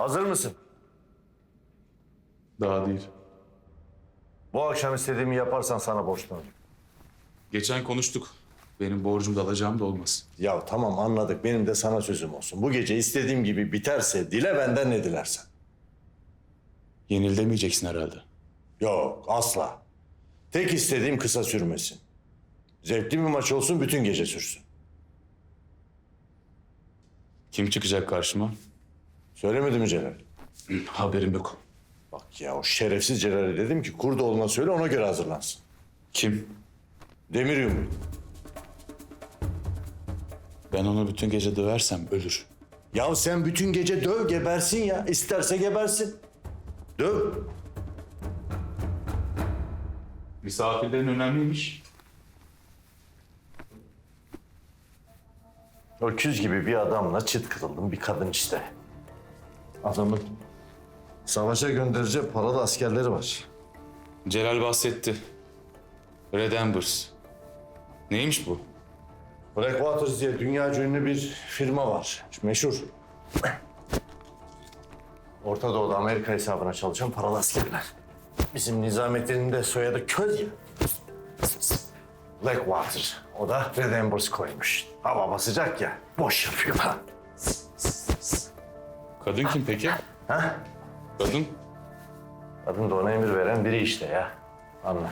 Hazır mısın? Daha değil. Bu akşam istediğimi yaparsan sana borçlanırım. Geçen konuştuk. Benim borcum da alacağım da olmaz. Ya tamam anladık. Benim de sana sözüm olsun. Bu gece istediğim gibi biterse dile benden ne dilersen. Yenil demeyeceksin herhalde. Yok asla. Tek istediğim kısa sürmesin. Zevkli bir maç olsun bütün gece sürsün. Kim çıkacak karşıma? Söylemedi mi Celal? Haberim yok. Bak ya o şerefsiz Celal'e dedim ki Kurdoğlu'na söyle ona göre hazırlansın. Kim? Demir yumruğu. Ben onu bütün gece döversem ölür. Ya sen bütün gece döv gebersin ya. İsterse gebersin. Döv. Misafirlerin önemliymiş. Öküz gibi bir adamla çıt kırıldım bir kadın işte. Adamın savaşa gönderecek paralı askerleri var. Celal bahsetti. Red Embers. Neymiş bu? Blackwaters diye dünya ünlü bir firma var. Meşhur. Orta Doğu'da Amerika hesabına çalışan paralı askerler. Bizim Nizamettin'in de soyadı Köz ya. Blackwater. O da Red Embers koymuş. Hava basacak ya. Boş yapıyorlar. Kadın kim peki? Ha? Kadın? Kadın da ona emir veren biri işte ya. Anla.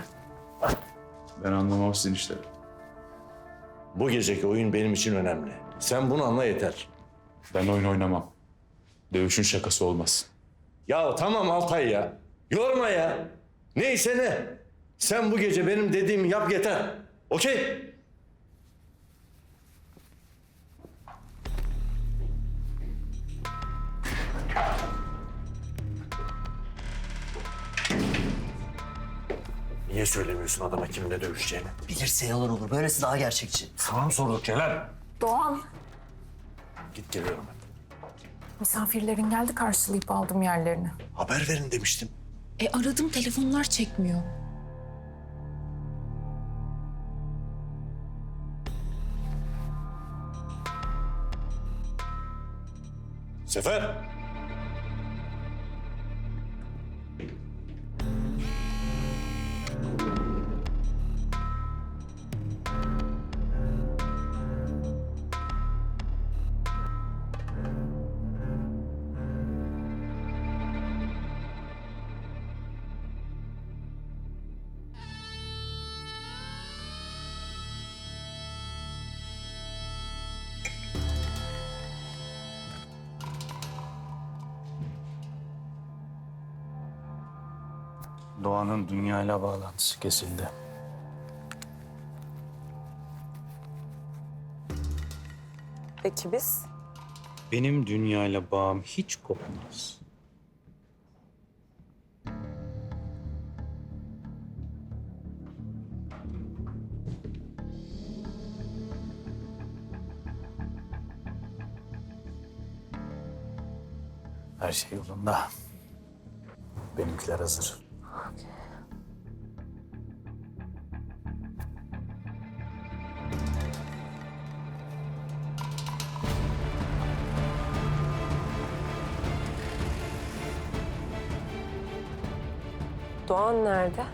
Ben anlamam sizin işleri. Bu geceki oyun benim için önemli. Sen bunu anla yeter. Ben oyun oynamam. Dövüşün şakası olmaz. Ya tamam Altay ya. Yorma ya. Neyse ne. Sen bu gece benim dediğimi yap yeter. Okey? Niye söylemiyorsun adama kiminle dövüşeceğini? Bilirse yalan olur. Böylesi daha gerçekçi. Sana mı sorduk Celal? Doğan, Git geliyorum ben. misafirlerin geldi karşılayıp aldım yerlerini. Haber verin demiştim. E aradım telefonlar çekmiyor. Sefer. Doğan'ın dünyayla bağlantısı kesildi. Peki biz? Benim dünyayla bağım hiç kopmaz. Her şey yolunda. Benimkiler hazır. Doğan nerede?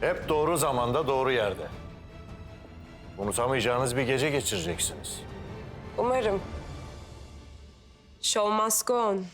Hep doğru zamanda doğru yerde. Unutamayacağınız bir gece geçireceksiniz. Umarım. Show must go on.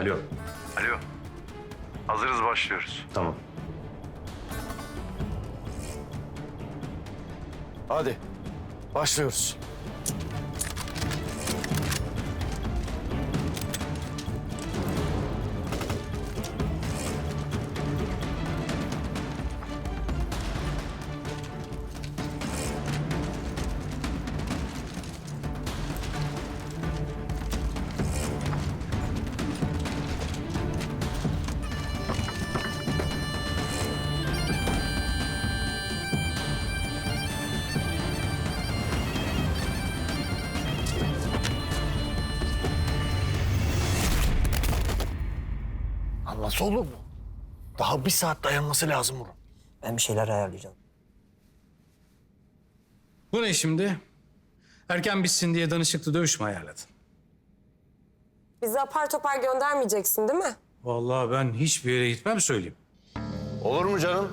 Alo. Alo. Hazırız başlıyoruz. Tamam. Hadi. Başlıyoruz. Nasıl olur bu? Daha bir saat dayanması lazım bunun. Ben bir şeyler ayarlayacağım. Bu ne şimdi? Erken bitsin diye danışıklı dövüş mü ayarladın? Bizi apar topar göndermeyeceksin değil mi? Vallahi ben hiçbir yere gitmem söyleyeyim. Olur mu canım?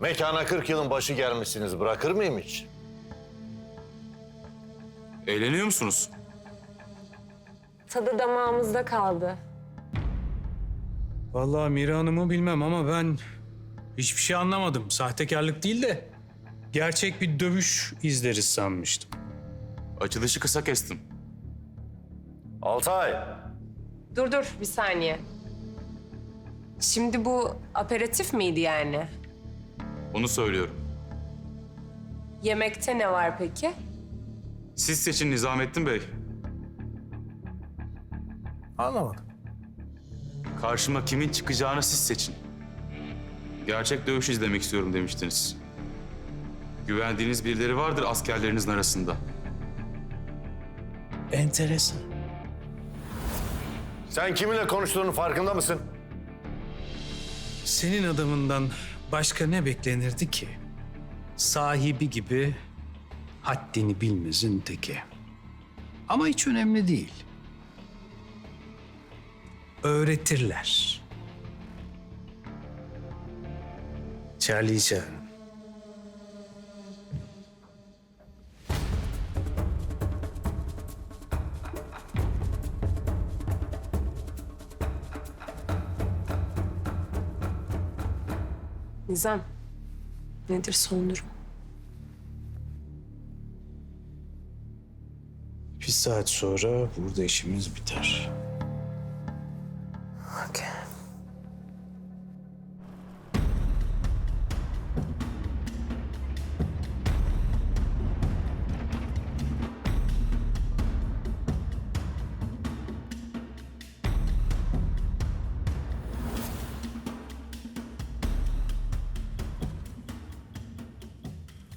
Mekana 40 yılın başı gelmişsiniz. Bırakır mıyım hiç? Eğleniyor musunuz? Tadı damağımızda kaldı. Vallahi Mira Hanım'ı bilmem ama ben hiçbir şey anlamadım. Sahtekarlık değil de gerçek bir dövüş izleriz sanmıştım. Açılışı kısa kestim. Altay. Dur dur bir saniye. Şimdi bu aperatif miydi yani? Onu söylüyorum. Yemekte ne var peki? Siz seçin Nizamettin Bey. Anlamadım. Karşıma kimin çıkacağını siz seçin. Gerçek dövüş izlemek istiyorum demiştiniz. Güvendiğiniz birileri vardır askerlerinizin arasında. Enteresan. Sen kiminle konuştuğunun farkında mısın? Senin adamından başka ne beklenirdi ki? Sahibi gibi haddini bilmezin teki. Ama hiç önemli değil. Öğretirler. Çağırın. Nizam, nedir son durum? Bir saat sonra burada işimiz biter.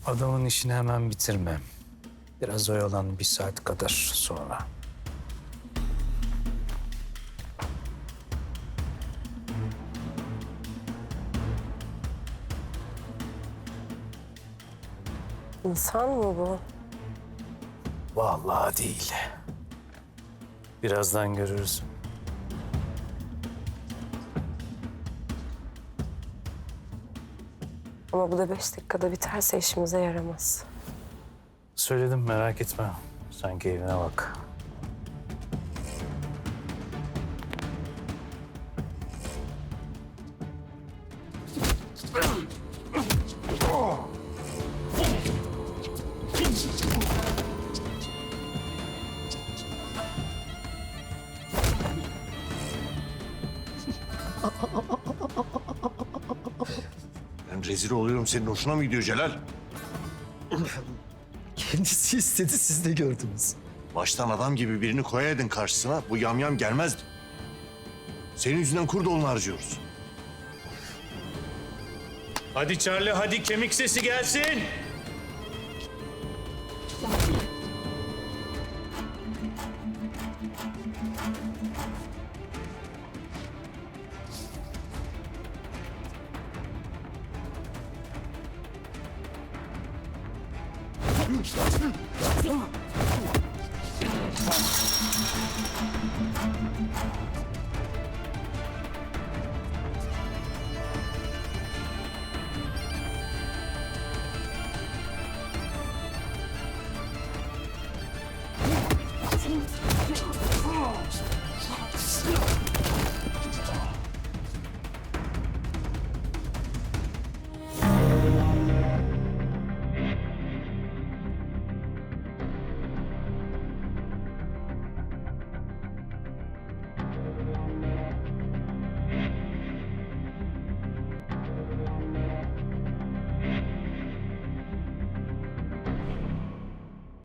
Adamın işini hemen bitirme. Biraz oyalan bir saat kadar sonra. İnsan mı bu? Vallahi değil. Birazdan görürüz. Ama bu da beş dakikada biterse işimize yaramaz. Söyledim merak etme. Sen keyfine bak. Rezil oluyorum. Senin hoşuna mı gidiyor Celal? Kendisi istedi siz de gördünüz. Baştan adam gibi birini koyaydın karşısına bu yamyam gelmezdi. Senin yüzünden Kurdoğlu'nu harcıyoruz. Hadi Charlie hadi kemik sesi gelsin. Come on.